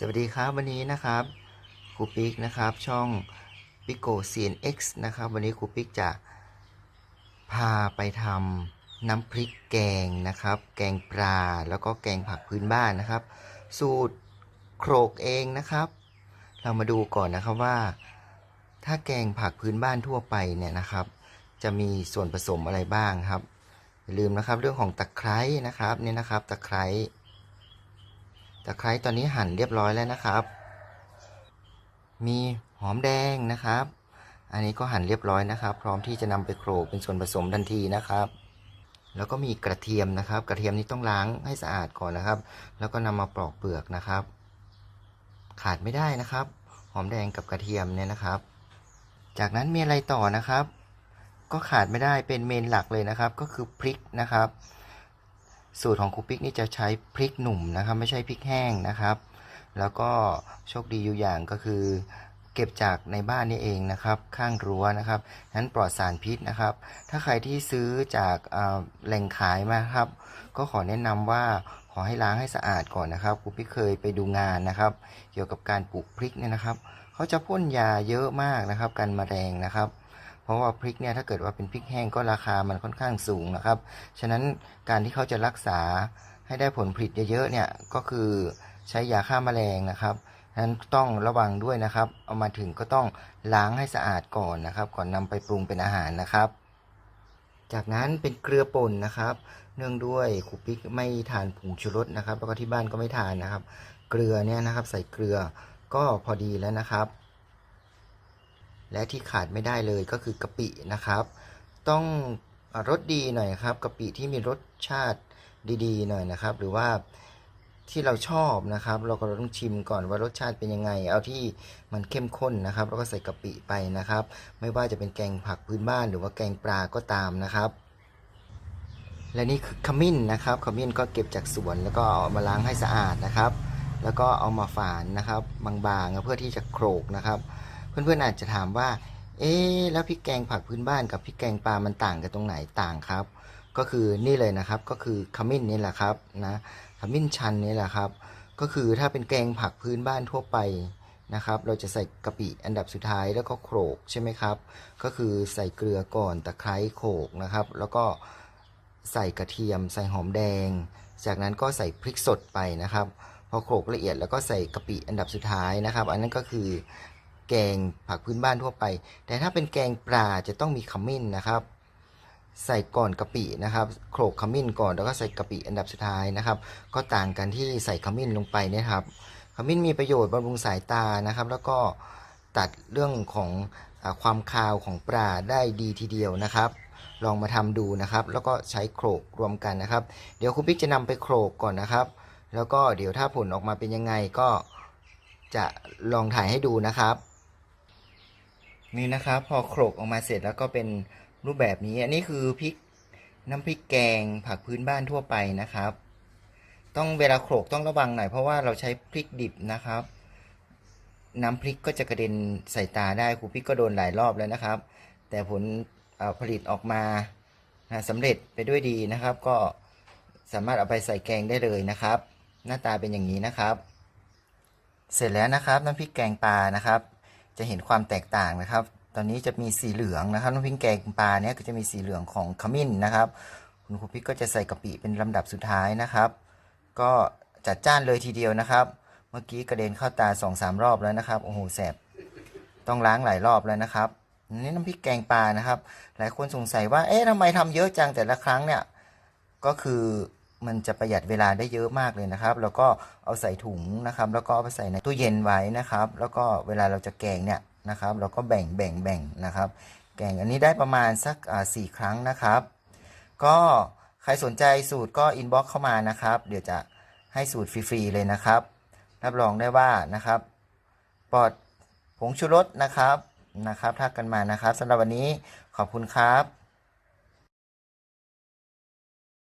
สวัสดีครับวันนี้นะครับครูปิ๊กนะครับช่องปิโก CNX นะครับวันนี้ครูปิ๊กจะพาไปทำน้ำพริกแกงนะครับ แกงปลาแล้วก็แกงผักพื้นบ้านนะครับ สูตรโครกเองนะครับ เรามาดูก่อนนะครับว่า ถ้าแกงผักพื้นบ้านทั่วไปเนี่ยนะครับ จะมีส่วนผสมอะไรบ้างครับอย่าลืมนะครับเรื่องของตะไคร้นะครับเนี่ยนะครับตะไคร้ ตะไคร้ตอนนี้หั่นเรียบร้อยแล้วนะครับ มีหอมแดงนะครับ อันนี้ก็หั่นเรียบร้อยนะครับ พร้อมที่จะนำไปโขลกเป็นส่วนผสมทันทีนะครับ แล้วก็มีกระเทียมนะครับ กระเทียมนี้ต้องล้างให้สะอาดก่อนนะครับ แล้วก็นำมาปลอกเปลือกนะครับ ขาดไม่ได้นะครับ หอมแดงกับกระเทียมเนี่ยนะครับ จากนั้นมีอะไรต่อนะครับ ก็ขาดไม่ได้เป็นเมนหลักเลยนะครับ ก็คือพริกนะครับ สูตรของครูปิ๊กนี่จะใช้พริกหนุ่มนะครับ ไม่ใช่พริกแห้งนะครับ แล้วก็โชคดีอยู่อย่างก็คือ เก็บจากในบ้านนี่เองนะครับ ข้างรั้วนะครับนั้นปลอดสารพิษนะครับ ถ้าใครที่ซื้อจากแหล่งขายมาครับ ก็ขอแนะนำว่าขอให้ล้างให้สะอาดก่อนนะครับครูปิ๊กเคยไปดูงานนะครับ เกี่ยวกับการปลูกพริกเนี่ยนะครับเขาจะพ่นยาเยอะมากนะครับ กันแมลงนะครับ เพราะว่าพริกเนี่ยถ้าเกิดว่าเป็นพริกแห้งก็ราคามันค่อนข้างสูงนะครับ ฉะนั้นการที่เขาจะรักษาให้ได้ผลผลิตเยอะๆเนี่ยก็คือใช้ยาฆ่าแมลงนะครับฉะนั้นต้องระวังด้วยนะครับ เอามาถึงก็ต้องล้างให้สะอาดก่อนนะครับ ก่อนนำไปปรุงเป็นอาหารนะครับ จากนั้นเป็นเกลือป่นนะครับ เนื่องด้วยครูปิ๊กไม่ทานผงชูรสนะครับ แล้วก็ที่บ้านก็ไม่ทานนะครับ เกลือเนี่ยนะครับ ใส่เกลือก็พอดีแล้วนะครับ และที่ขาดไม่ได้เลยก็คือกะปินะครับ ต้องรสดีหน่อยครับกะปิที่มีรสชาติดีๆ หน่อยนะครับ หรือว่าที่เราชอบนะครับ เราก็ต้องชิมก่อนว่ารสชาติเป็นยังไง เอาที่มันเข้มข้นนะครับ แล้วก็ใส่กะปิไปนะครับ ไม่ว่าจะเป็นแกงผักพื้นบ้าน หรือว่าแกงปลาก็ตามนะครับ และนี่คือขมิ้นนะครับขมิ้นก็เก็บจากสวนแล้วก็เอามาล้างให้สะอาดนะครับ แล้วก็เอามาฝานนะครับ บางๆเพื่อที่จะโขลกนะครับ เพื่อนๆอาจจะถามว่า เอ๊ะแล้วพริกแกงผักพื้นบ้านกับพริกแกงปลามันต่างกันตรงไหนต่างครับ ก็คือนี่เลยนะครับก็คือขมิ้นนี่แหละครับนะขมิ้นชันนี่แหละครับ ก็คือถ้าเป็นแกงผักพื้นบ้านทั่วไปนะครับ เราจะใส่กะปิอันดับสุดท้ายแล้วก็โขลกใช่ไหมครับ ก็คือใส่เกลือก่อนตะไคร้โขลกนะครับ แล้วก็ใส่กระเทียม ใส่หอมแดง จากนั้นก็ใส่พริกสดไปนะครับ พอโขลกละเอียดแล้วก็ใส่กะปิอันดับสุดท้ายนะครับ อันนั้นก็คือ แกงผักพื้นบ้านทั่วไป แต่ถ้าเป็นแกงปลาจะต้องมีขมิ้นนะครับ ใส่ก่อนกะปินะครับโขลกขมิ้นก่อนแล้วก็ใส่กะปิอันดับสุดท้ายนะครับ ก็ต่างกันที่ใส่ขมิ้นลงไปเนะครับ ขมิ้นมีประโยชน์บำรุงสายตานะครับ แล้วก็ตัดเรื่องของอความคาวของปลาได้ดีทีเดียวนะครับลองมาทำดูนะครับ แล้วก็ใช้โขลกรวมกันนะครับ เดี๋ยวครูปิ๊กจะนำไปโขลกก่อนนะครับ แล้วก็เดี๋ยวถ้าผลออกมาเป็นยังไงก็จะลองถ่ายให้ดูนะครับ นี่นะครับพอโขลกออกมาเสร็จแล้วก็เป็นรูปแบบนี้ อันนี้คือพริกน้ำพริกแกงผักพื้นบ้านทั่วไปนะครับ ต้องเวลาโขลกต้องระวังหน่อยเพราะว่าเราใช้พริกดิบนะครับ น้ำพริกก็จะกระเด็นใส่ตาได้ครูพริกก็โดนหลายรอบแล้วนะครับ แต่ผลผลิตออกมาสำเร็จไปด้วยดีนะครับ ก็สามารถเอาไปใส่แกงได้เลยนะครับ หน้าตาเป็นอย่างนี้นะครับ เสร็จแล้วนะครับน้ำพริกแกงปลานะครับ จะเห็นความแตกต่างนะครับ ตอนนี้จะมีสีเหลืองนะครับน้ำพริกแกงปลาเนี่ยก็จะมีสีเหลืองของขมิ้นนะครับ คุณครูพิกก็จะใส่กะปิเป็นลำดับสุดท้ายนะครับ ก็จัดจ้านเลยทีเดียวนะครับ เมื่อกี้กระเด็นเข้าตาสองสามรอบแล้วนะครับโอ้โหแสบต้องล้างหลายรอบแล้วนะครับนี่น้ำพริกแกงปลานะครับ หลายคนสงสัยว่าเอ๊ะทำไมทำเยอะจังแต่ละครั้งเนี่ยก็คือ มันจะประหยัดเวลาได้เยอะมากเลยนะครับ แล้วก็เอาใส่ถุงนะครับ แล้วก็เอาไปใส่ในตู้เย็นไว้นะครับ แล้วก็เวลาเราจะแกงเนี่ยนะครับ เราก็แบ่งแบ่งแบ่งนะครับ แกงอันนี้ได้ประมาณสักอ่าสี่ครั้งนะครับ ก็ใครสนใจสูตรก็อินบ็อกเข้ามานะครับ เดี๋ยวจะให้สูตรฟรีๆเลยนะครับ รับรองได้ว่านะครับปลอดผงชูรสนะครับนะครับทักกันมานะครับสำหรับวันนี้ขอบคุณครับ